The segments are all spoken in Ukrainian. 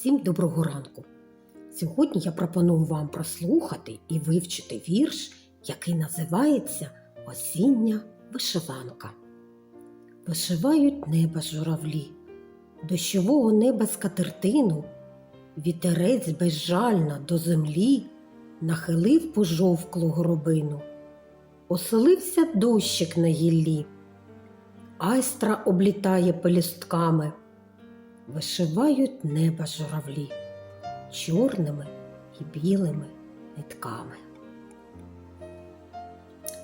Всім доброго ранку! Сьогодні я пропоную вам прослухати і вивчити вірш, який називається Осіння вишиванка. Вишивають неба журавлі, дощового неба скатертину, вітерець безжально до землі нахилив пожовклу горобину, оселився дощик на гіллі, айстра облітає пелюстками вишивають неба журавлі чорними і білими нитками.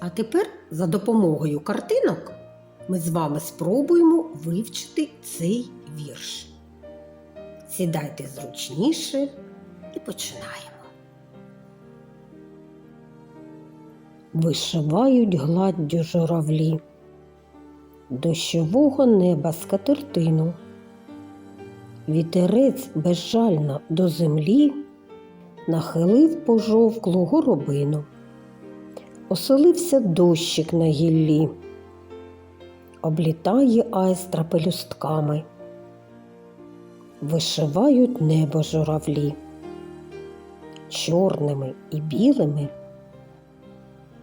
А тепер за допомогою картинок ми з вами спробуємо вивчити цей вірш. Сідайте зручніше і починаємо. Вишивають гладдю журавлі, дощового неба скатертину. Вітерець безжально до землі нахилив пожовклу горобину. Оселився дощик на гіллі, облітає айстра пелюстками, вишивають небо журавлі, чорними і білими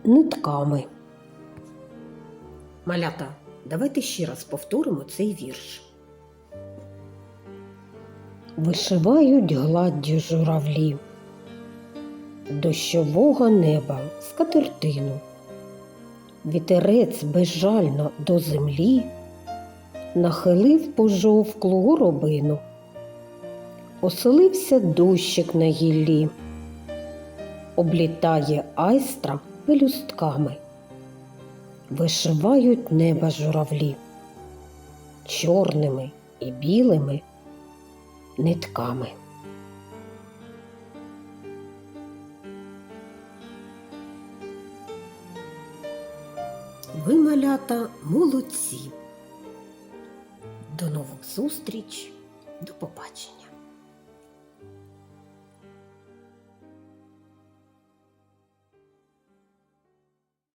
нитками. Малята, давайте ще раз повторимо цей вірш. Вишивають гладдю журавлі, дощового неба скатертину, вітерець безжально до землі нахилив пожовклу горобину, оселився дощик на гіллі, облітає айстра пелюстками, вишивають неба журавлі, чорними і білими нитками. Ви, малята, молодці. До нових зустріч, до побачення.